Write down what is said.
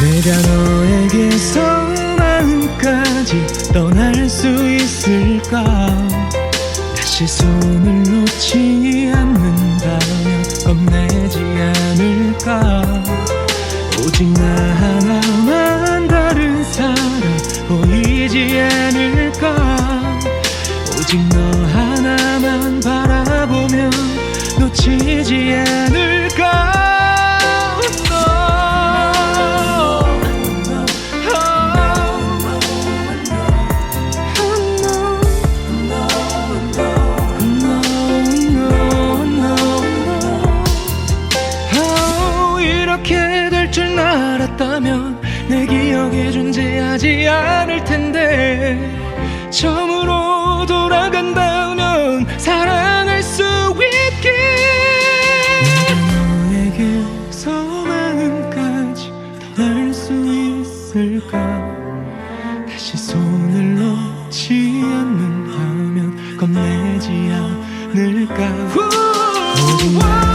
내가 너에게서 마음까지 떠날 수 있을까? 다시 손을 놓지 않는다면 겁내지 않을까? 오직 나 하나만 다른 사람 보이지 않을까? 오직 너 하나만 바라보면 놓치지 않을까 줄 알았다면 내 기억에 존재하지 않을 텐데. 처음으로 돌아간다면 사랑할 수 있게. 너에게서 마음까지 떠날 수 있을까? 다시 손을 놓지 않는다면 겁내지 않을까? 오직 나